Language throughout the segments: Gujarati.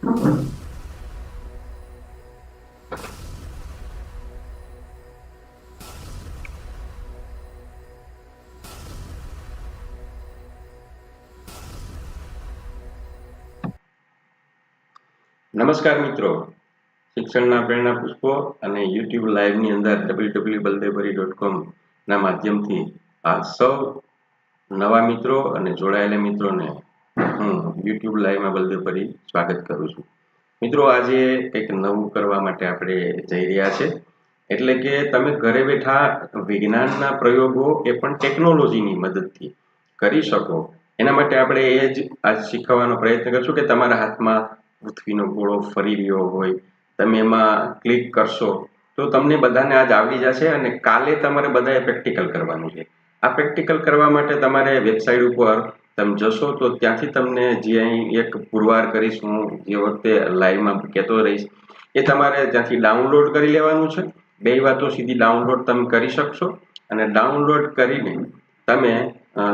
નમસ્કાર મિત્રો. શિક્ષણના પ્રેરણા પુષ્પો અને યુટ્યુબ લાઈવની અંદર ડબલ્યુ બલદેવરી ડોટ કોમ ના માધ્યમથી આ સૌ નવા મિત્રો અને જોડાયેલા મિત્રોને હું યુટ્યુબ લાઈવમાં બલદેવરી સ્વાગત કરું છું. મિત્રો, આજે કંઈક નવું કરવા માટે આપણે જઈ રહ્યા છે. એટલે કે તમે ઘરે બેઠા વિજ્ઞાનના પ્રયોગો એ પણ ટેકનોલોજીની મદદથી કરી શકો. એના માટે આપણે એ જ આજ શીખવવાનો પ્રયત્ન કરશું કે તમારા હાથમાં પૃથ્વીનો ગોળો ફરી રહ્યો હોય, તમે એમાં ક્લિક કરશો, તો તમને બધાને આજ આવડી જશે અને કાલે તમારે બધાએ પ્રેક્ટિકલ કરવાનું છે. આ પ્રેક્ટિકલ કરવા માટે તમારે વેબસાઇટ ઉપર તમે જશો તો ત્યાંથી તમને જે અહીં એક પુરવાર કરીશ હું જે વખતે લાઈવમાં કહેતો રહીશ, એ તમારે ત્યાંથી ડાઉનલોડ કરી લેવાનું છે. બે વાતો સીધી ડાઉનલોડ તમે કરી શકશો અને ડાઉનલોડ કરીને તમે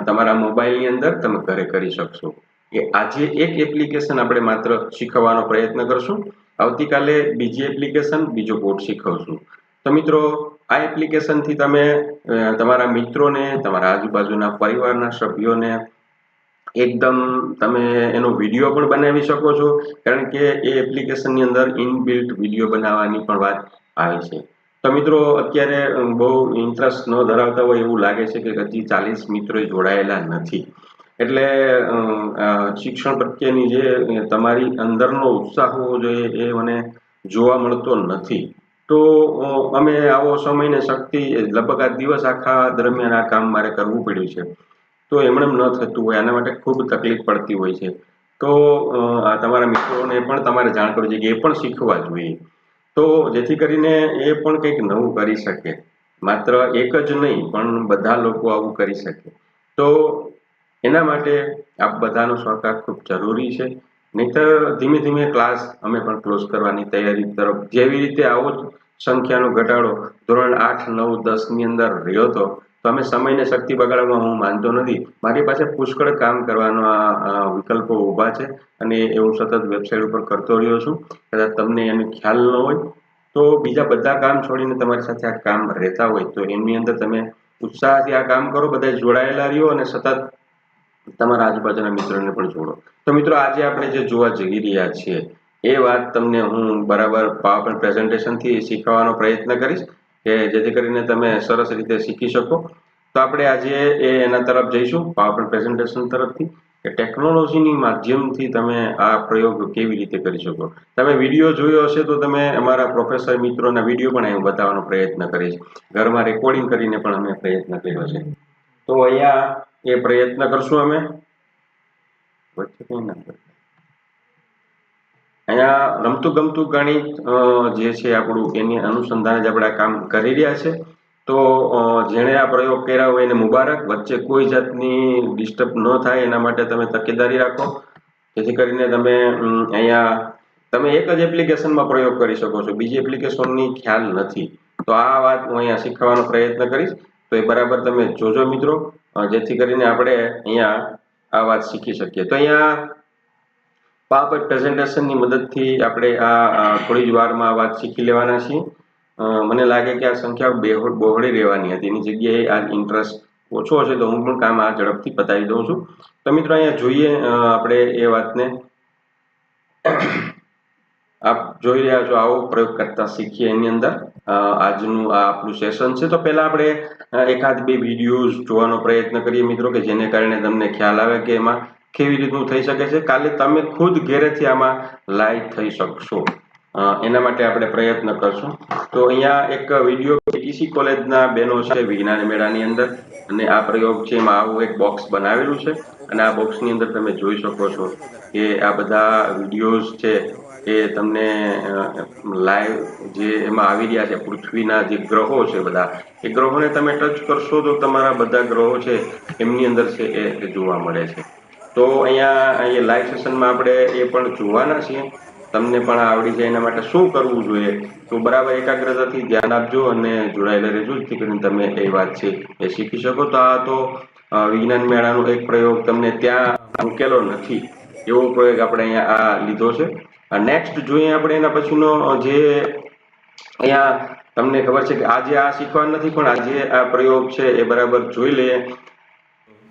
તમારા મોબાઈલની અંદર તમે ઘરે કરી શકશો. કે આજે એક એપ્લિકેશન આપણે માત્ર શીખવવાનો પ્રયત્ન કરશું, આવતીકાલે બીજી એપ્લિકેશન બીજો કોડ શીખવશું. તો મિત્રો, આ એપ્લિકેશનથી તમે તમારા મિત્રોને, તમારા આજુબાજુના પરિવારના સભ્યોને એકદમ તમે એનો વીડિયો પણ બનાવી શકો છો, કારણ કે એ એપ્લિકેશનની અંદર ઇનબિલ્ટ વીડિયો બનાવવાની પણ વાત આવે છે. તો મિત્રો, અત્યારે બહુ ઇન્ટરેસ્ટ ન ધરાવતા હોય એવું લાગે છે કે હજી ચાલીસ મિત્રો જોડાયેલા નથી. એટલે શિક્ષણ પ્રત્યેની જે તમારી અંદરનો ઉત્સાહ હોવો જોઈએ એ મને જોવા મળતો નથી. તો અમે આવો સમય ને શક્તિ, લગભગ આ દિવસ આખા દરમિયાન આ કામ મારે કરવું પડ્યું છે. તો એમણે ન થતું હોય, આના માટે ખૂબ તકલીફ પડતી હોય છે. તો આ તમારા મિત્રોને પણ તમારે જાણ કરવી જોઈએ એ પણ શીખવા જોઈએ. તો જેથી કરીને એ પણ કંઈક નવું કરી શકે. માત્ર એક જ નહીં, પણ બધા લોકો આવું કરી શકે. તો એના માટે આપ બધાનો સહકાર ખૂબ જરૂરી છે. નહીતર ધીમે ધીમે ક્લાસ અમે પણ ક્લોઝ કરવાની તૈયારી તરફ જેવી રીતે આવો જ સંખ્યાનો ઘટાડો ધોરણ આઠ, નવ દસની અંદર રહ્યો હતો તો અમે સમયને શક્તિ બગાડવામાં હું માનતો નથી. મારી પાસે પુષ્કળ કામ કરવાનો વિકલ્પો ઊભા છે અને એ હું સતત વેબસાઇટ ઉપર કરતો રહ્યો છું. કદાચ તમને એનો ખ્યાલ ન હોય તો બીજા બધા કામ છોડીને તમારી સાથે આ કામ રહેતા હોય તો એની અંદર તમે ઉત્સાહથી આ કામ કરો બધા જોડાયેલા રહ્યો અને સતત તમારા આજુબાજુના મિત્રોને પણ જોડો. તો મિત્રો, આજે આપણે જે જોવા જઈ રહ્યા છીએ, એ વાત તમને હું બરાબર પાવર પ્રેઝન્ટેશનથી શીખવવાનો પ્રયત્ન કરીશ. કે જેથી કરીને તમે સરસ રીતે શીખી શકો. તો આપણે આજે એ એના તરફ જઈશું પાવર પ્રેઝન્ટેશન તરફથી, કે ટેકનોલોજીની માધ્યમથી તમે આ પ્રયોગ કેવી રીતે કરી શકો. તમે વીડિયો જોયો હશે તો તમે અમારા પ્રોફેસર મિત્રોના વીડિયો પણ અહીં બતાવવાનો પ્રયત્ન કરીશ. ઘરમાં રેકોર્ડિંગ કરીને પણ અમે પ્રયત્ન કર્યો છે. તો અહીંયા એ પ્રયત્ન કરશું અમે. વચ્ચે કંઈ ના. અહીંયા રમતું ગમતું ગણિત જે છે આપણું, એની અનુસંધાને જ આપણે આ કામ કરી રહ્યા છે. તો જેણે આ પ્રયોગ કર્યા હોય એને મુબારક. વચ્ચે કોઈ જાતની ડિસ્ટર્બ ન થાય, એના માટે તમે તકેદારી રાખો. જેથી કરીને તમે અહીંયા, તમે એક જ એપ્લિકેશનમાં પ્રયોગ કરી શકો છો. બીજી એપ્લિકેશનની ખ્યાલ નથી. તો આ વાત હું અહીંયા શીખવાનો પ્રયત્ન કરીશ. તો એ બરાબર તમે જોજો મિત્રો. જેથી કરીને આપણે અહીંયા આ વાત શીખી શકીએ. તો અહીંયા પાવર પ્રેઝન્ટેશનની મદદથી આપણે આ થોડી જ વારમાં આ વાત શીખી લેવાના છીએ. મને લાગે કે આ સંખ્યા બેહો- બહોળી રહેવાની હતી. એની જગ્યાએ આ ઇન્ટરેસ્ટ ઓછો હશે તો હું પણ કામ આ ઝડપથી પતાવી દઉં છું. તો મિત્રો અહીંયા જોઈએ આપણે એ વાતને. આપ જોઈ રહ્યા છો આવો પ્રયોગ કરતા શીખીએ એની અંદર. આજનું આ આપણું સેશન છે. તો પહેલા આપણે એકાદ બે વિડીયોઝ જોવાનો પ્રયત્ન કરીએ મિત્રો કે જેને કારણે તમને ખ્યાલ આવે કે એમાં કેવી રીતનું થઈ શકે છે? કાલે તમે ખુદ ઘેરેથી આમાં લાઈવ થઈ શકશો. એના માટે આપણે પ્રયત્ન કરશું. તો અહીંયા એક વીડિયો પીટીસી કોલેજના બહેનો છે, વિજ્ઞાન મેળાની અંદર. અને આ પ્રયોગ છે, એમાં આવું એક બોક્સ બનાવેલું છે. અને આ બોક્સની અંદર તમે જોઈ શકો છો કે આ બધા વિડીયોઝ છે એ તમને લાઈવ જે એમાં આવી રહ્યા છે, પૃથ્વીના જે ગ્રહો છે બધા. એ ગ્રહોને તમે ટચ કરશો તો તમારા બધા ગ્રહો છે, એમની અંદર છે એ જોવા મળે છે. તો અહીંયા અહીંયા લાઈવ સેશનમાં આપણે એ પણ જોવાના છીએ. તમને પણ આવડી જાય એના માટે શું કરવું જોઈએ? તો બરાબર એકાગ્રતાથી ધ્યાન આપજો અને જોડાયેલા રહેજો. જેથી કરીને તમે એ વાત છે એ શીખી શકો. તો આ તો વિજ્ઞાન મેળાનો એક પ્રયોગ તમને ત્યાં મૂકેલો નથી. એવો પ્રયોગ આપણે અહીંયા આ લીધો છે. નેક્સ્ટ જોઈએ આપણે એના પછીનો જે અહીંયા તમને ખબર છે કે આજે આ શીખવાનું નથી, પણ આજે આ પ્રયોગ છે એ બરાબર જોઈ લઈએ.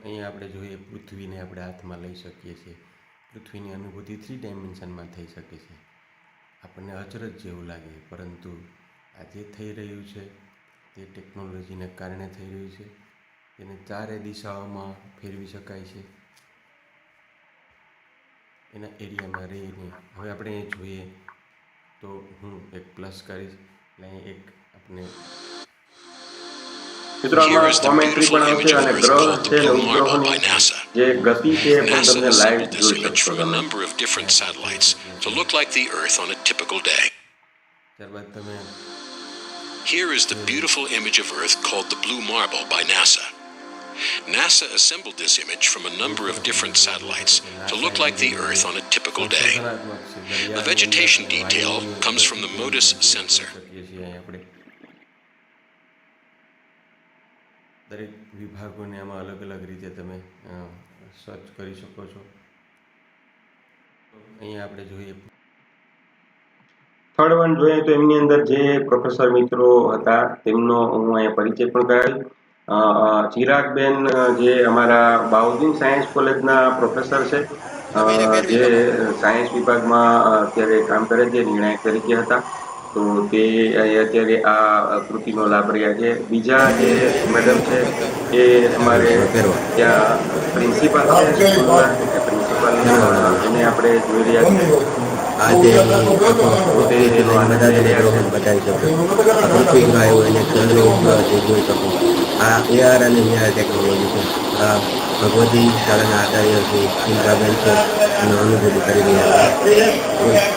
અહીંયા આપણે જોઈએ પૃથ્વીને આપણે હાથમાં લઈ શકીએ છીએ. પૃથ્વીની અનુભૂતિ થ્રી ડાયમેન્શનમાં થઈ શકે છે. આપણને અચરજ જેવું લાગે પરંતુ આ જે થઈ રહ્યું છે, તે ટેકનોલોજીને કારણે થઈ રહ્યું છે. તેને ચારે દિશાઓમાં ફેરવી શકાય છે. એના એરિયામાં રહીને. હવે આપણે એ જોઈએ તો હું એક પ્લસ કરીશ, એટલે એક આપણે મિત્રો Here આમાં is the કોમેન્ટ્રી beautiful પણ આવશે image of અને Earth ગ્રહ called છે the અને Blue Marble by ઉપગ્રહોની NASA. જે ગતિ છે એ પણ NASA તમને લાઈવ assembled this જોઈ image શકશો from a તમે number of different satellites to look like the Earth on a typical day. ત્યારબાદ તમે Here is the beautiful image of Earth called the Blue Marble by NASA. NASA assembled this image from a number of different satellites to look like the Earth on a typical day. સંશોધનાત્મક છે. દરિયાની The vegetation અંદર detail વાયુની comes from the MODIS sensor. દરેક વિભાગોને આમાં અલગ અલગ રીતે તમે સર્ચ કરી શકો છો. અહીંયા આપણે જોઈએ. થર્ડ વન જોઈએ તો એમની અંદર જે પ્રોફેસર મિત્રો હતા, તેમનો હું અહીંયા પરિચય પણ કરાવી ચિરાગબેન જે અમારા બાઉદીન સાયન્સ કોલેજના પ્રોફેસર છે જે સાયન્સ વિભાગમાં અત્યારે કામ કરે છે, નિર્ણાયક તરીકે હતા. તો તે અત્યારે આ કૃતિનો લાભ રહ્યા છે. બીજા જે મેડમ છે એ અમારે ત્યાં પ્રિન્સિપાલ છે પ્રિન્સિપાલ એને આપણે જોઈ રહ્યા છીએ. આ અને એઆર અને ટેકનોલોજી છે. આ ભગવતી શાળાના આચાર્ય છે ઇન્દ્રાબેન છે એનો અનુભૂતિ કરી રહ્યા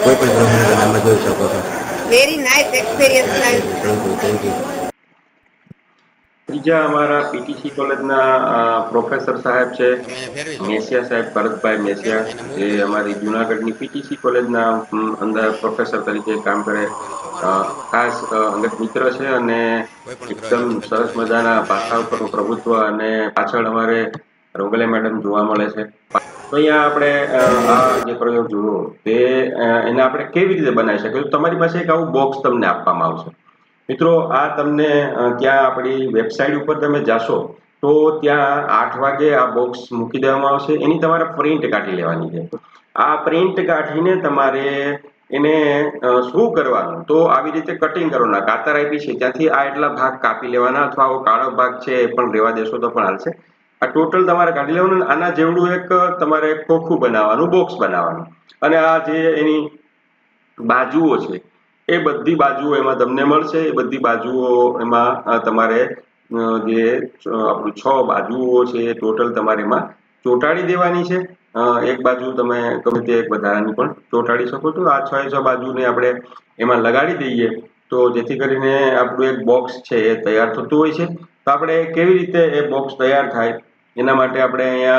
કોઈ પણ તમે જોઈ શકો છો. Very nice experience thank you thank you ત્રીજા અમારા પીટીસી કોલેજના પ્રોફેસર સાહેબ છે મેસિયા સાહેબ ભરતભાઈ મેસિયા. જે અમારી જુનાગઢની પીટીસી કોલેજના અંદર પ્રોફેસર તરીકે કામ કરે. અ, ખાસ અંગત મિત્ર છે અને એકદમ સરસ મજાના પાછા ઉપર પ્રભુત્વ અને પાછળ અમારે રોગલે મેડમ જોવા મળે છે. તો અહીંયા આપણે આ જે પ્રયોગ જોયો તે એને આપણે કેવી રીતે બનાવી શકીએ? તમારી પાસે એક આવું બોક્સ તમને આપવામાં આવશે. મિત્રો, આ તમને ત્યાં આપણી વેબસાઇટ ઉપર તમે જાશો, તો ત્યાં આઠ વાગે આ બોક્સ મૂકી દેવામાં આવશે. એની તમારે પ્રિન્ટ કાઢી લેવાની છે. આ પ્રિન્ટ કાઢીને તમારે એને શું કરવાનું. તો આવી રીતે કટિંગ કરવાના. કાતર આપી છે. ત્યાંથી આ એટલા ભાગ કાપી લેવાના અથવા કાળો ભાગ છે એ પણ રેવા દેશો તો પણ હાલશે. આ ટોટલ તમારે કાઢી લેવાનું આના જેવડું એક તમારે ખોખું બનાવવાનું, બોક્સ બનાવવાનું. અને આ જે એની બાજુઓ છે, એ બધી બાજુઓ એમાં તમને મળશે. એ બધી બાજુઓ એમાં તમારે જે આપણું છ બાજુઓ છે, એ ટોટલ તમારે એમાં ચોંટાડી દેવાની છે. એક બાજુ તમે, ગમે તે એક વધારાની પણ ચોંટાડી શકો છો. આ છ એ છ બાજુને આપણે એમાં લગાડી દઈએ તો જેથી કરીને આપણું એક બોક્સ છે એ તૈયાર થતું હોય છે. તો આપણે કેવી રીતે એ બોક્સ તૈયાર થાય? એના માટે આપણે અહીંયા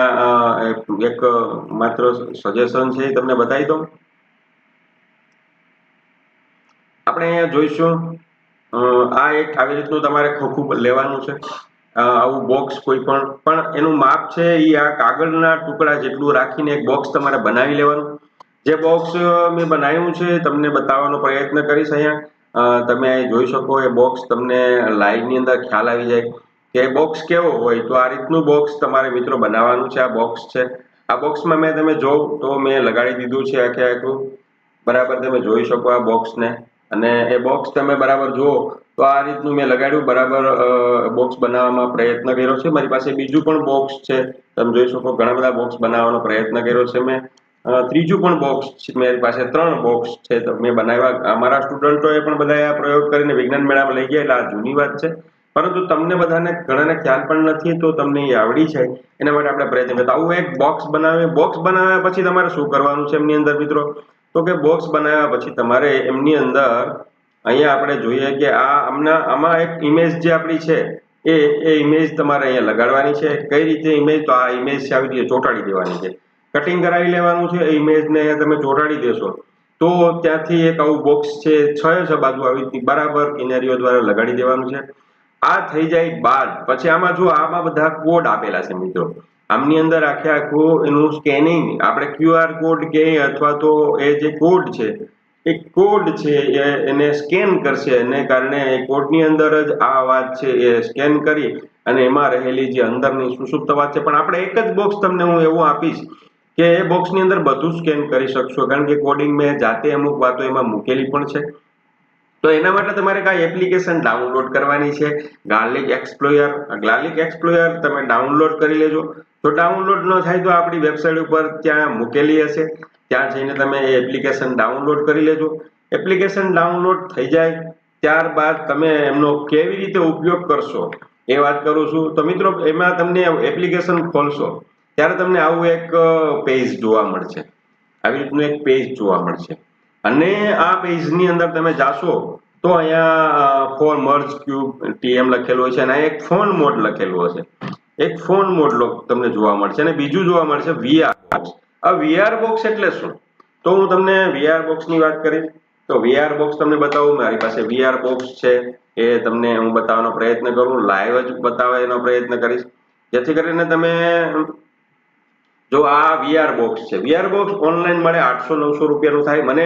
એક- માત્ર સજેશન છે તમને બતાવી દઉં. આપણે અહીંયા જોઈશું આ એક આવી રીતનું તમારે ખોખું લેવાનું છે. આવું બોક્સ કોઈ પણ પણ એનું માપ છે એ આ કાગળના ટુકડા જેટલું રાખીને એક બોક્સ તમારે બનાવી લેવાનું. જે બોક્સ મેં બનાવ્યું છે, તમને બતાવવાનો પ્રયત્ન કરીશ અહીંયા. તમે જોઈ શકો એ બોક્સ તમને લાઈવની અંદર ખ્યાલ આવી જાય. કે બોક્સ કેવો હોય તો આ રીતનું બોક્સ તમારે મિત્રો બનાવવાનું છે, આ બોક્સ છે. આ બોક્સમાં મેં તમે જોવ તો મેં લગાડી દીધું છે આખે આખું. બરાબર તમે જોઈ શકો આ બોક્સને અને એ બોક્સ તમે બરાબર જુઓ તો આ રીતનું મેં લગાડ્યું. બરાબર બોક્સ બનાવવામાં પ્રયત્ન કર્યો છે. મારી પાસે બીજું પણ બોક્સ છે. તમે જોઈ શકો ઘણા બધા બોક્સ બનાવવાનો પ્રયત્ન કર્યો છે મેં. ત્રીજું પણ બોક્સ છે. મારી પાસે ત્રણ બોક્સ છે. મેં બનાવ્યા. અમારા સ્ટુડન્ટોએ પણ બધા આ પ્રયોગ કરીને વિજ્ઞાન મેળામાં લઈ ગયા. એટલે આ જૂની વાત છે. પરંતુ તમને બધાને ઘણાને ખ્યાલ પણ નથી, તો તમને એ આવડી જાય. એના માટે આપણે પ્રયત્ન કરતા આવું એક બોક્સ બનાવે. બોક્સ બનાવ્યા પછી તમારે શું કરવાનું છે એમની અંદર મિત્રો? તો કે બોક્સ બનાવ્યા પછી તમારે એમની અંદર અહીંયા આપણે જોઈએ કે આ આમના આમાં એક ઇમેજ જે આપણી છે, એ એ ઇમેજ તમારે અહીંયા લગાડવાની છે. કઈ રીતે ઇમેજ તો આ ઇમેજ છે, આવી રીતે ચોંટાડી દેવાની છે. કટિંગ કરાવી લેવાનું છે, એ ઇમેજને અહીંયા તમે ચોંટાડી દેશો. તો ત્યાંથી એક આવું બોક્સ છે, છ છ બાજુ આવી બરાબર કિનારીઓ દ્વારા લગાડી દેવાનું છે. આ થઈ જાય બાદ. પછી આમાં જો આમાં બધા કોડ આપેલા છે મિત્રો. આમની અંદર આખે આખું એનું સ્કેનિંગ આપણે ક્યુઆર કોડ કે અથવા તો એ જે કોડ છે, એ કોડ છે એ એને સ્કેન કરશે. એને કારણે એ કોડની અંદર જ આ વાત છે એ સ્કેન કરી અને એમાં રહેલી જે અંદરની સુષુપ્ત વાત છે. પણ આપણે એક જ બોક્સ તમને હું એવું આપીશ કે એ બોક્સની અંદર બધું સ્કેન કરી શકશો. કારણ કે કોડિંગ મેં જાતે અમુક વાતો એમાં મૂકેલી પણ છે. તો એના માટે તમારે કાંઈ એપ્લિકેશન ડાઉનલોડ કરવાની છે. ગાર્લિક એક્સપ્લોયર ગાર્લિક એક્સપ્લોયર તમે ડાઉનલોડ કરી લેજો. તો ડાઉનલોડ ન થાય તો આપણી વેબસાઇટ ઉપર ત્યાં મૂકેલી હશે. ત્યાં જઈને તમે એ એપ્લિકેશન ડાઉનલોડ કરી લેજો. એપ્લિકેશન ડાઉનલોડ થઈ જાય, ત્યારબાદ તમે એમનો કેવી રીતે ઉપયોગ કરશો એ વાત કરું છું. તો મિત્રો, એમાં તમને એપ્લિકેશન ખોલશો, ત્યારે તમને આવું એક પેજ જોવા મળશે. આવી રીતનું એક પેજ જોવા મળશે. અને આ પેજની અંદર તમે જાશો તો અહીંયા ફોર મર્જ ક્યુબ ટીએમ લખેલું હોય છે અને એક ફોન મોડ લખેલું હશે. એક ફોન મોડ તમને જોવા મળશે અને બીજું જોવા મળશે વીઆર બોક્સ. આ વીઆર બોક્સ એટલે શું? તો હું તમને વીઆર બોક્સની વાત કરીશ. તો વીઆર બોક્સ તમને બતાવું, મારી પાસે વીઆર બોક્સ છે. એ તમને હું બતાવવાનો પ્રયત્ન કરું, લાઈવ જ બતાવવા એનો પ્રયત્ન કરીશ. જેથી કરીને તમે જો આ વીઆર બોક્સ છે. વીઆર બોક્સ ઓનલાઈન મળે આઠસો નવસો રૂપિયાનું થાય. મને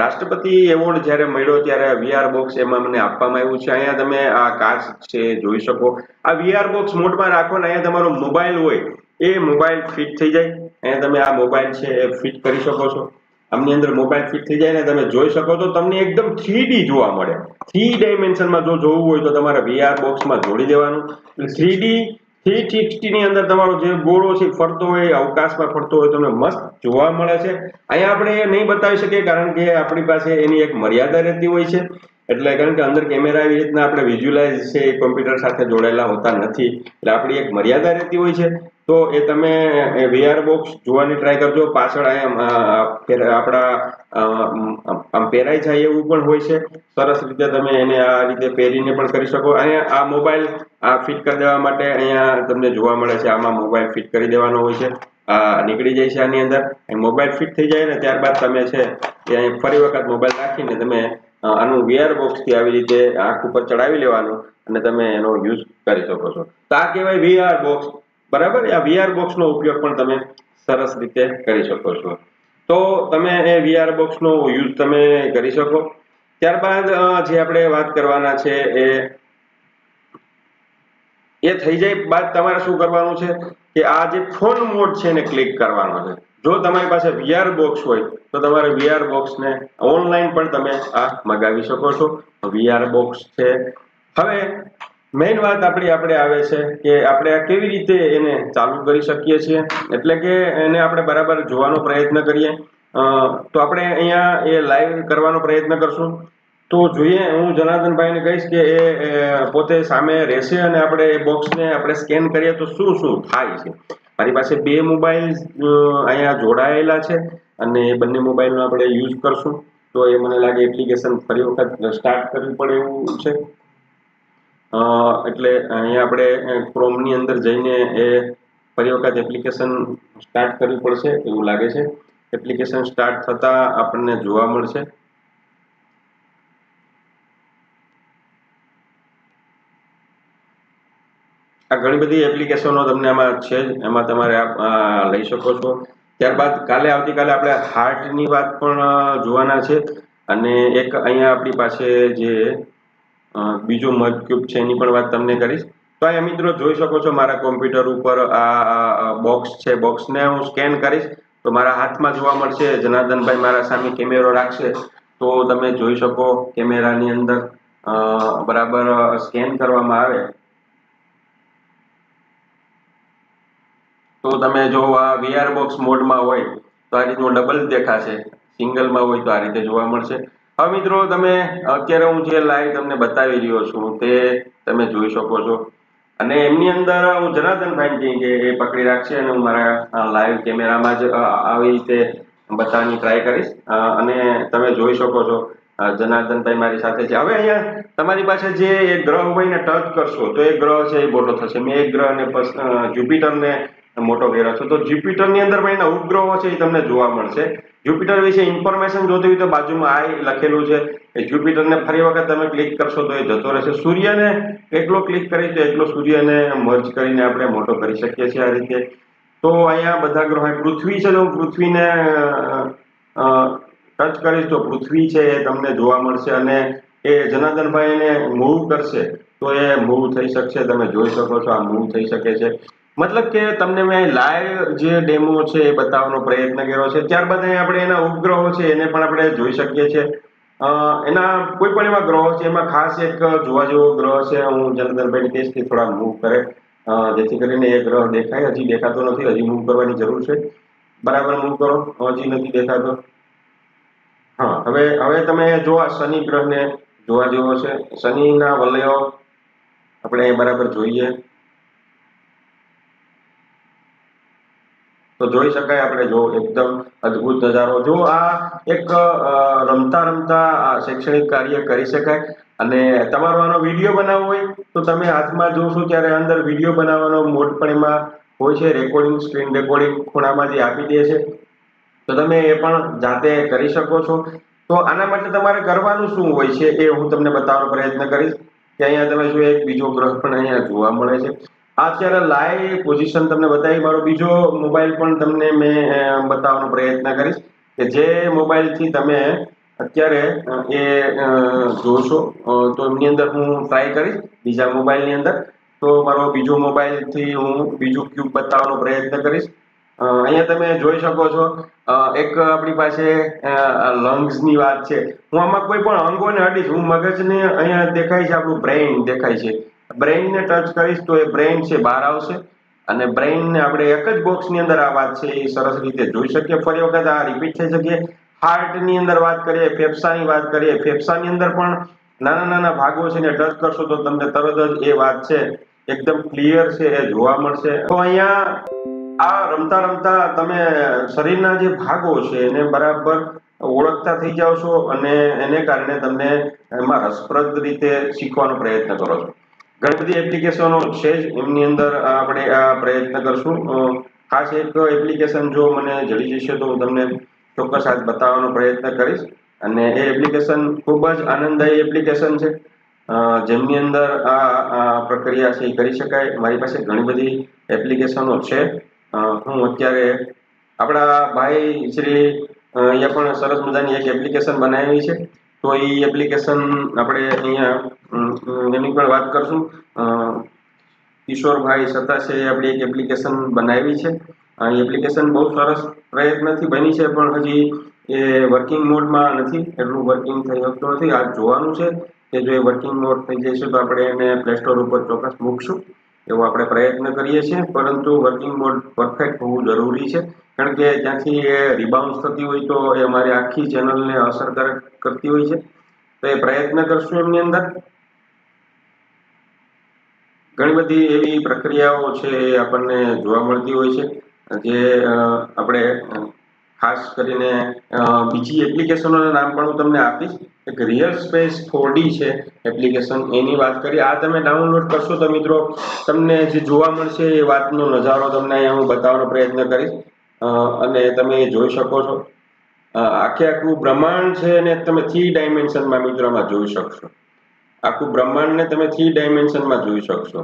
રાષ્ટ્રપતિ એવોર્ડ જ્યારે મળ્યો ત્યારે વીઆર બોક્સ એમાં મને આપવામાં આવ્યું છે. અહીંયા તમે આ કાચ છે, જોઈ શકો. આ વીઆર બોક્સ મોડમાં રાખો ને, અહીંયા તમારો મોબાઈલ હોય, એ મોબાઈલ ફિટ થઈ જાય. અહીંયા તમે આ મોબાઈલ છે એ ફિટ કરી શકો છો. આમની અંદર મોબાઈલ ફિટ થઈ જાય ને, તમે જોઈ શકો છો. તમને એકદમ થ્રી જોવા મળે. થ્રી ડાયમેન્શનમાં જો જોવું હોય તો તમારે વીઆર બોક્સમાં જોડી દેવાનું. એટલે થ્રી થ્રી સિક્સટી ની અંદર તમારો જે ગોળો છે ફરતો હોય અવકાશમાં ફરતો હોય, તમને મસ્ત જોવા મળે છે. અહીંયા આપણે એ નહીં બતાવી શકીએ, કારણ કે આપણી પાસે એની એક મર્યાદા રહેતી હોય છે. એટલે કારણ કે અંદર કેમેરા એવી રીતના આપણે વિઝ્યુલાઇઝ છે, એ કોમ્પ્યુટર સાથે જોડાયેલા હોતા નથી. એટલે આપણી એક મર્યાદા રહેતી હોય છે. તો એ તમે વીઆર બોક્સ જોવાની ટ્રાય કરજો. પાછળ અહીંયા આપણા આમ પહેરાઈ જાય એવું પણ હોય છે. સરસ રીતે તમે એને આ રીતે પહેરીને પણ કરી શકો. અહીંયા આ મોબાઈલ આ ફિટ કરી દેવા માટે અહીંયા તમને જોવા મળે છે, આમાં મોબાઈલ ફિટ કરી દેવાનો હોય છે. આ નીકળી જાય છે આની અંદર. મોબાઈલ ફિટ થઈ જાય ને ત્યારબાદ તમે છે, એ અહીં ફરી વખત મોબાઈલ રાખીને તમે આનું વીઆર બોક્સથી આવી રીતે આંખ ઉપર ચડાવી લેવાનું અને તમે એનો યુઝ કરી શકો છો. તો આ કહેવાય વીઆર બોક્સ બરાબર? આ વીઆર બોક્સ નો ઉપયોગ પણ તમે સરસ રીતે કરી શકો છો. તો તમે એ વીઆર બોક્સ નો યુઝ તમે કરી શકો. ત્યારબાદ જે આપણે વાત કરવાના છે એ એ થઈ જાય. બાદ તમારે શું કરવાનું છે કે આ જે ફોન મોડ છે એને ક્લિક કરવાનો છે. જો તમારી પાસે વીઆર બોક્સ હોય, તો તમારે વીઆર બોક્સ ને ઓનલાઈન પણ તમે આ મગાવી શકો છો. વીઆર બોક્સ છે. હવે મેઇન વાત આપણી આપણે આવે છે કે આપણે આ કેવી રીતે એને ચાલુ કરી શકીએ છીએ? એટલે કે એને આપણે બરાબર જોવાનો પ્રયત્ન કરીએ. તો આપણે અહીંયા એ લાઈવ કરવાનો પ્રયત્ન કરશું. તો જોઈએ, હું જનાર્દનભાઈને કહીશ કે એ પોતે સામે રહેશે અને આપણે એ બોક્સને આપણે સ્કેન કરીએ તો શું શું થાય છે? મારી પાસે બે મોબાઈલ અહીંયા જોડાયેલા છે અને એ બંને મોબાઈલનો આપણે યુઝ કરશું. તો એ મને લાગે એપ્લિકેશન ફરી વખત સ્ટાર્ટ કરવી પડે એવું છે. એટલે અહીંયા આપણે ક્રોમની અંદર જઈને એ ફરી વખત એપ્લિકેશન સ્ટાર્ટ કરવી પડશે એવું લાગે છે. એપ્લિકેશન સ્ટાર્ટ થતાં આપણને જોવા મળશે. આ ઘણી બધી એપ્લિકેશનો તમને આમાં છે એમાં તમારે લઈ શકો છો. ત્યારબાદ કાલે આવતીકાલે આપણે હાર્ટની વાત પણ જોવાના છે. અને એક અહીંયા આપણી પાસે જે બીજો મધ ક્યુબ છે એની પણ વાત તમને કરીશ. તો અહીંયા મિત્રો જોઈ શકો છો મારા કોમ્પ્યુટર ઉપર આ બોક્સ છે. બોક્સને હું સ્કેન કરીશ તો મારા હાથમાં જોવા મળશે. જનાર્દનભાઈ મારા સામે કેમેરો રાખશે. તો તમે જોઈ શકો કેમેરાની અંદર બરાબર સ્કેન કરવામાં આવે. તો તમે જો આ વીઆર બોક્સ મોડમાં હોય તો આ રીતનું ડબલ દેખાશે. સિંગલમાં હોય તો આ રીતે જોવા મળશે. હવે મિત્રો, તમે અત્યારે હું જે લાઈવ તમને બતાવી રહ્યો છું તે તમે જોઈ શકો છો. અને એમની અંદર હું જનાર્દનભાઈ કહી કે એ પકડી રાખશે અને હું મારા લાઈવ કેમેરામાં જ આવી રીતે બતાવવાની ટ્રાય કરીશ. અને તમે જોઈ શકો છો જનાર્દનભાઈ મારી સાથે છે. હવે અહીંયા તમારી પાસે જે એક ગ્રહ હોય ને ટચ કરશો, તો એ ગ્રહ છે એ મોટો થશે. મેં એક ગ્રહ ને જુપિટરને મોટો કર્યો છે. તો જુપિટરની અંદર પણ એના ઉપગ્રહો છે એ તમને જોવા મળશે. જ્યુપિટર વિશે ઇન્ફોર્મેશન જોતી હોય તો બાજુમાં આ લખેલું છે એ જ્યુપિટરને ફરી વખત તમે ક્લિક કરશો તો એ જતો રહેશે. સૂર્યને એટલો ક્લિક કરી તો એટલો સૂર્યને મર્જ કરીને આપણે મોટો કરી શકીએ છીએ આ રીતે. તો અહીંયા બધા ગ્રહો પૃથ્વી છે, તો પૃથ્વીને ટચ કરીશ તો પૃથ્વી છે એ તમને જોવા મળશે અને એ જનાર્દનભાઈ એને મૂવ કરશે તો એ મૂવ થઈ શકશે. તમે જોઈ શકો છો આ મૂવ થઈ શકે છે. મતલબ કે તમને મેં લાઈવ જે ડેમો છે એ બતાવવાનો પ્રયત્ન કર્યો છે. ત્યારબાદ અહીં આપણે એના ઉપગ્રહો છે એને પણ આપણે જોઈ શકીએ છીએ. એના કોઈ પણ એવા ગ્રહો છે, એમાં ખાસ એક જોવા જેવો ગ્રહ છે, હું જનાર્દનભાઈ કહીશ કે થોડા મૂવ કરે. જેથી કરીને એ ગ્રહ દેખાય. હજી દેખાતો નથી, હજી મૂવ કરવાની જરૂર છે. બરાબર મૂવ કરો. હજી નથી દેખાતો. હા, હવે હવે તમે જો આ શનિ ગ્રહને જોવા જેવો છે. શનિના વલયો આપણે બરાબર જોઈએ. તો જોઈ શકાય આપણે જો એકદમ અદ્ભુત નજારો. જો આ એક રમતા રમતા શૈક્ષણિક કાર્ય કરી શકાય. અને તમારો આનો વીડિયો બનાવવો હોય, તો તમે હાથમાં જોશો ત્યારે અંદર વીડિયો બનાવવાનો મોડ પણ એમાં હોય છે. રેકોર્ડિંગ સ્ક્રીન રેકોર્ડિંગ ખૂણામાં જે આપી દે છે. તો તમે એ પણ જાતે કરી શકો છો. તો આના માટે તમારે કરવાનું શું હોય છે એ હું તમને બતાવવાનો પ્રયત્ન કરીશ. કે અહીંયા તમે જો એક બીજો ગ્રહ પણ અહીંયા જોવા મળે છે. અત્યારે લાઈવ પોઝિશન તમને બતાવી, મારો બીજો મોબાઈલ પણ તમને મેં બતાવવાનો પ્રયત્ન કરીશ કે જે મોબાઈલથી તમે અત્યારે એ જોશો તો એમની અંદર હું ટ્રાય કરીશ બીજા મોબાઈલની અંદર. તો મારો બીજો મોબાઈલથી હું બીજું ક્યુબ બતાવવાનો પ્રયત્ન કરીશ. અહીંયા તમે જોઈ શકો છો એક આપણી પાસે લંગ્સની વાત છે. હું આમાં કોઈ પણ અંગોને અડીશ, હું મગજને અહીંયા દેખાય છે, આપણું બ્રેઇન દેખાય છે. બ્રેઇન ને ટચ કરીશ તો એ બ્રેઇન છે, બહાર આવશે. અને બ્રેઇન ને આપણે એક જ બોક્સની અંદર આ વાત છે, એ સરસ રીતે જોઈ શકીએ. ફરી વખત આ રિપીટ થઈ શકીએ. હાર્ટની અંદર વાત કરીએ ફેફસાની વાત કરીએ. ફેફસાની અંદર પણ નાના નાના ભાગો છે ને ટચ કરશો તો તમને તરત જ એ વાત છે, એકદમ ક્લિયર છે, એ જોવા મળશે. તો અહીંયા આ રમતા રમતા તમે શરીરના જે ભાગો છે, એને બરાબર ઓળખતા થઈ જાઓ છો અને એને કારણે તમને એમાં રસપ્રદ રીતે શીખવાનો પ્રયત્ન કરો છો. ઘણી બધી એપ્લિકેશનો છે જ. એમની અંદર આપણે આ પ્રયત્ન કરશું. ખાસ એક એપ્લિકેશન જો મને જડી જશે તો હું તમને ચોક્કસ આજ બતાવવાનો પ્રયત્ન કરીશ. અને એ એપ્લિકેશન ખૂબ જ આનંદદાયી એપ્લિકેશન છે. જેમની અંદર આ પ્રક્રિયા છે એ કરી શકાય. મારી પાસે ઘણી બધી એપ્લિકેશનો છે. હું અત્યારે આપણા ભાઈ શ્રી અહીંયા પણ સરસ મજાની એક એપ્લિકેશન બનાવી છે. તો એ એપ્લિકેશન આપણે અહીંયા એની પણ વાત કરશું. કિશોરભાઈ સતાશે આપણી એક એપ્લિકેશન બનાવી છે. એ એપ્લિકેશન બહુ સરસ પ્રયત્નથી બની છે, પણ હજી એ વર્કિંગ મોડમાં નથી. એટલું વર્કિંગ થઈ શકતું નથી. આ જોવાનું છે કે જો એ વર્કિંગ મોડ થઈ જશે તો આપણે એને પ્લે સ્ટોર ઉપર ચોક્કસ મૂકશું. એવો આપણે પ્રયત્ન કરીએ છીએ, પરંતુ વર્કિંગ મોડ પરફેક્ટ હોવું જરૂરી છે. કારણ કે જ્યાંથી એ રિબાઉન્સ થતી હોય તો એ અમારી આખી ચેનલને અસરકારક કરતી હોય છે. તો એ પ્રયત્ન કરશું એમની અંદર. ઘણી બધી એવી પ્રક્રિયાઓ છે એ આપણને જોવા મળતી હોય છે. જે આપણે ખાસ કરીને બીજી એપ્લિકેશનોના નામ પણ હું તમને આપીશ. એક રિયલ સ્પેસ ફોરડી છે એપ્લિકેશન એની વાત કરીએ. આ તમે ડાઉનલોડ કરશો તો મિત્રો, તમને જે જોવા મળશે એ વાતનો નજારો તમને અહીંયા હું બતાવવાનો પ્રયત્ન કરીશ. અને તમે જોઈ શકો છો. આખે આખું બ્રહ્માંડ છે એને તમે થ્રી ડાયમેન્શનમાં મિત્રોમાં જોઈ શકશો. આખું બ્રહ્માંડને તમે થ્રી ડાયમેન્શનમાં જોઈ શકશો.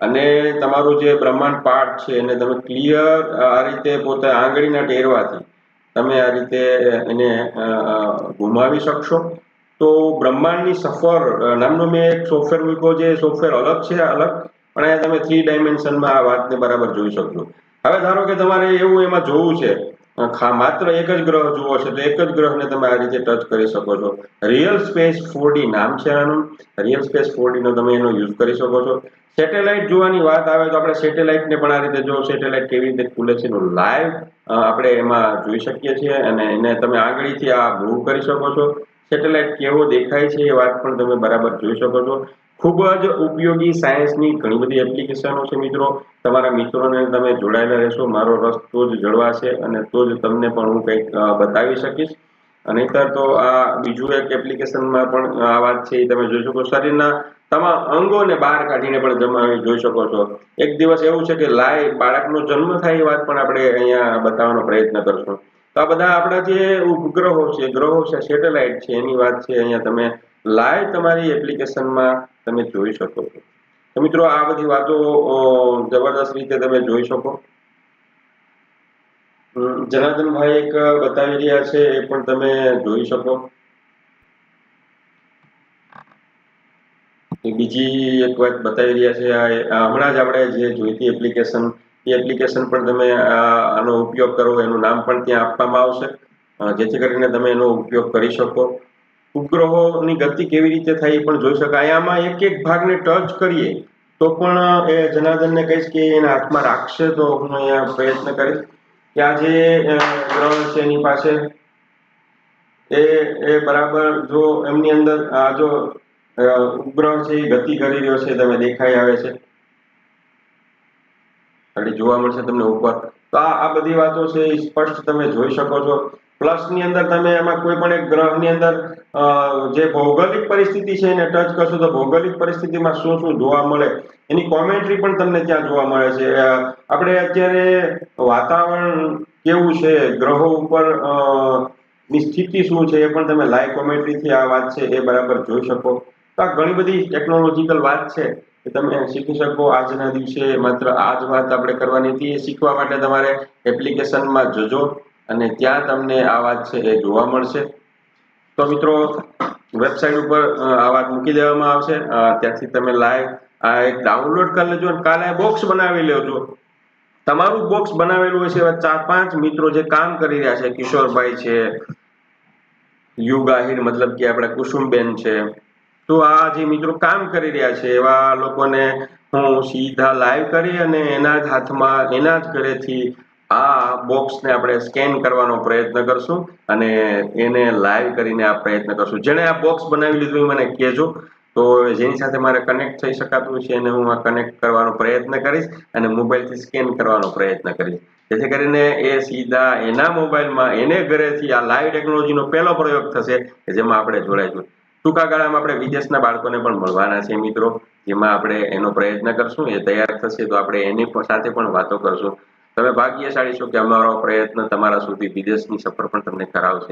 અને તમારું જે બ્રહ્માંડ પાર્ટ છે એને તમે ક્લિયર આ રીતે પોતે આંગળીના ટેરવાથી તમે આ રીતે એને ઘુમાવી શકશો. તો બ્રહ્માંડની સફર નામનો મેં એક સોફ્ટવેર મૂક્યો છે સોફ્ટવેર અલગ છે, અલગ, પણ અહીંયા તમે થ્રી ડાયમેન્શનમાં આ વાતને બરાબર જોઈ શકશો. હવે ધારો કે તમારે એવું એમાં જોવું છે માત્ર એક જ ગ્રહ જુઓ છે, તો એક જ ગ્રહને તમે આ રીતે ટચ કરી શકો છો. રિયલ સ્પેસ ફોરડી નામ છે આનું. રિયલ સ્પેસ ફોરડી નો તમે એનો યુઝ કરી શકો છો. સેટેલાઇટ જોવાની વાત આવે તો આપણે સેટેલાઇટને પણ આ રીતે જો સેટેલાઇટ કેવી રીતે ખુલે છે એનું લાઈવ આપણે એમાં જોઈ શકીએ છીએ અને એને તમે આંગળીથી આ મૂવ કરી શકો છો. સેટેલાઇટ કેવો દેખાય છે એ વાત પણ તમે બરાબર જોઈ શકો છો. ખૂબ જ ઉપયોગી સાયન્સની ઘણી બધી એપ્લિકેશનો છે મિત્રો. તમારા મિત્રોને તમે જોડાયેલા રહેશો. મારો રસ તો જ જળવાશે અને તો જ તમને પણ હું કંઈક બતાવી શકીશ. નહીતર તો આ બીજું એક એપ્લિકેશનમાં પણ આ વાત છે એ તમે જોઈ શકો શરીરના તમામ અંગોને બહાર કાઢીને પણ જમાવી જોઈ શકો છો. એક દિવસ એવું છે કે લાય બાળકનો જન્મ થાય એ વાત પણ આપણે અહીંયા બતાવવાનો પ્રયત્ન કરશું. તો આ બધા આપણા જે ઉપગ્રહો છે, ગ્રહો છે, સેટેલાઇટ છે, એની વાત છે, અહીંયા તમે લાઈવ તમારી એપ્લિકેશનમાં તમે જોઈ શકો તો મિત્રો, આ બધી વાતો જબરદસ્ત રીતે તમે જોઈ શકો. જનાર્દનભાઈ એક બતાવી રહ્યા છે, એ પણ તમે જોઈ શકો. બીજી એક વાત બતાવી રહ્યા છે હમણાં જ આપણે જે જોઈતી એપ્લિકેશન એ એપ્લિકેશન પણ તમે આનો ઉપયોગ કરો, એનું નામ પણ ત્યાં આપવામાં આવશે. જેથી કરીને તમે એનો ઉપયોગ કરી શકો. ઉપગ્રહોની ગતિ કેવી રીતે થાય એ પણ જોઈ શકાય. આમાં એક એક ભાગને ટચ કરીએ, તો પણ, એ જનાર્દનને કહીશ કે એના હાથમાં રાખશે તો હું અહીંયા પ્રયત્ન કરીશ. કે આ જે ગ્રહ છે એની પાસે, એ એ બરાબર જો એમની અંદર, આ જો ઉપગ્રહ છે એ ગતિ કરી રહ્યો છે, તમે દેખાઈ આવે છે. એટલે જોવા મળશે તમને ઉપર. તો આ બધી વાતો છે સ્પષ્ટ તમે જોઈ શકો છો. પ્લસની અંદર તમે એમાં કોઈ પણ એક ગ્રહની અંદર જે ભૌગોલિક પરિસ્થિતિ છે એને ટચ કરશો તો ભૌગોલિક પરિસ્થિતિમાં શું શું જોવા મળે? એની કોમેન્ટ્રી પણ તમને ત્યાં જોવા મળે છે. આપણે અત્યારે વાતાવરણ કેવું છે? ગ્રહો ઉપરની સ્થિતિ શું છે એ પણ તમે લાઈવ કોમેન્ટ્રીથી આ વાત છે એ બરાબર જોઈ શકો. તો આ ઘણી બધી ટેકનોલોજીકલ વાત છે. કે તમે શીખી શકો આજના દિવસે માત્ર આ જ વાત આપણે કરવાની હતી. એ શીખવા માટે તમારે એપ્લિકેશનમાં જોજો અને ત્યાં તમને આ વાત છે એ જોવા મળશે. તો મિત્રો, વેબસાઇટ ઉપર આ વાત મૂકી દેવામાં આવશે. ત્યાંથી તમે લાઈવ આ એક ડાઉનલોડ કરી લેજો અને કાલે બોક્સ બનાવી લેજો. તમારું બોક્સ બનાવેલું હશે એવા ચાર પાંચ મિત્રો જે કામ કરી રહ્યા છે. કિશોરભાઈ છે યુગ આહિર મતલબ કે આપણે કુસુમબેન છે તો આ જે મિત્રો કામ કરી રહ્યા છે, એવા લોકોને હું સીધા લાઈવ કરી અને એના જ હાથમાં, એના જ ઘરેથી આ બોક્સને આપણે સ્કેન કરવાનો પ્રયત્ન કરશું અને એને લાઈવ કરીને આ પ્રયત્ન કરશું. જેણે આ બોક્સ બનાવી લીધું મને કહેજો. તો જેની સાથે મારે કનેક્ટ થઈ શકાતું છે એને હું આ કનેક્ટ કરવાનો પ્રયત્ન કરીશ અને મોબાઈલથી સ્કેન કરવાનો પ્રયત્ન કરીશ. જેથી કરીને એ સીધા એના મોબાઈલમાં, એને ઘરેથી આ લાઈવ ટેકનોલોજીનો પહેલો પ્રયોગ થશે જેમાં આપણે જોડાઈશું ટૂંકા ગાળામાં આપણે વિદેશના બાળકોને પણ મળવાના છે મિત્રો, જેમાં આપણે એનો પ્રયત્ન કરશું, એ તૈયાર થશે તો આપણે એની સાથે પણ વાતો કરશું. તમે ભાગ્યશાળી છો કે અમારો પ્રયત્ન તમારા સુધી વિદેશની સફર પણ તમને કરાવશે.